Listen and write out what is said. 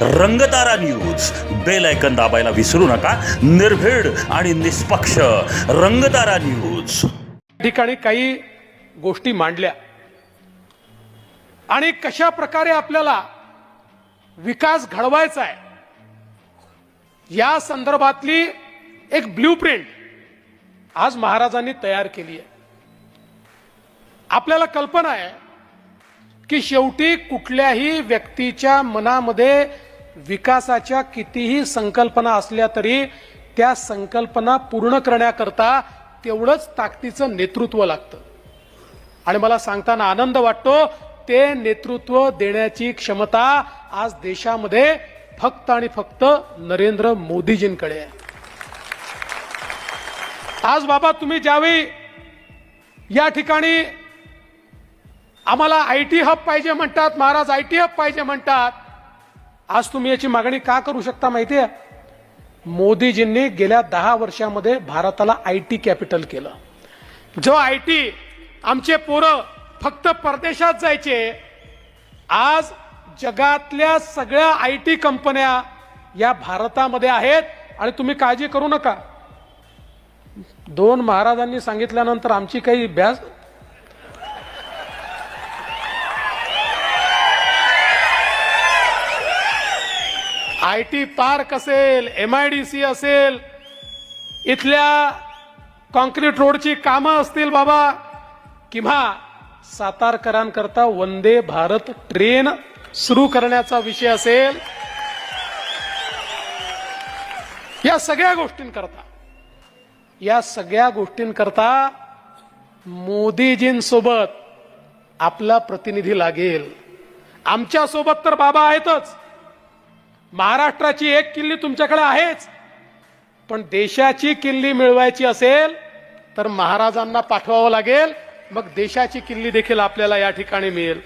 Rangtara news bell ऐकन दाबायला विसरू नका. निर्भीड आणि निष्पक्ष रंगतारा न्यूज ठिकाणी काही गोष्टी मांडल्या. आणि कशा प्रकारे आपल्याला विकास घडवायचा आहे या संदर्भातली एक ब्ल्यू प्रिंट आज महाराजांनी तयार केली आहे. आपल्याला कल्पना आहे की शेवटी कुठल्याही व्यक्तीच्या मनामध्ये विकासाच्या कितीही संकल्पना असल्या तरी त्या संकल्पना पूर्ण करण्याकरता तेवढंच ताकदीचं नेतृत्व लागतं. आणि मला सांगताना आनंद वाटतो ते नेतृत्व देण्याची क्षमता आज देशामध्ये फक्त आणि फक्त नरेंद्र मोदीजींकडे आहे. आज बाबा तुम्ही ज्यावेळी या ठिकाणी आम्हाला आय टी हब पाहिजे म्हणतात महाराज आय टी हब पाहिजे म्हणतात आज तुम्ही याची मागणी का करू शकता माहिती आहे मोदीजींनी गेल्या दहा वर्षामध्ये भारताला आय टी कॅपिटल केलं. जो आय टी आमचे पोरं फक्त परदेशात जायचे आज जगातल्या सगळ्या आय टी कंपन्या या भारतामध्ये आहेत आणि तुम्ही काळजी करू नका. दोन महाराजांनी सांगितल्यानंतर आमची काही भ्यास आय टी पार्क असेल एम आय डी सी असेल इथल्या कॉन्क्रीट रोडची कामं असतील बाबा. किंवा सातारकरांकरता वंदे भारत ट्रेन सुरू करण्याचा विषय असेल. या सगळ्या गोष्टींकरता या सगळ्या गोष्टींकरता मोदीजींसोबत आपला प्रतिनिधी लागेल. आमच्यासोबत तर बाबा आहेतच. महाराष्ट्राची एक किल्ली तुमच्याकडे आहेच. पण देशाची किल्ली मिळवायची असेल तर महाराजांना पाठवावं लागेल मग देशाची किल्ली देखील आपल्याला या ठिकाणी मिळेल.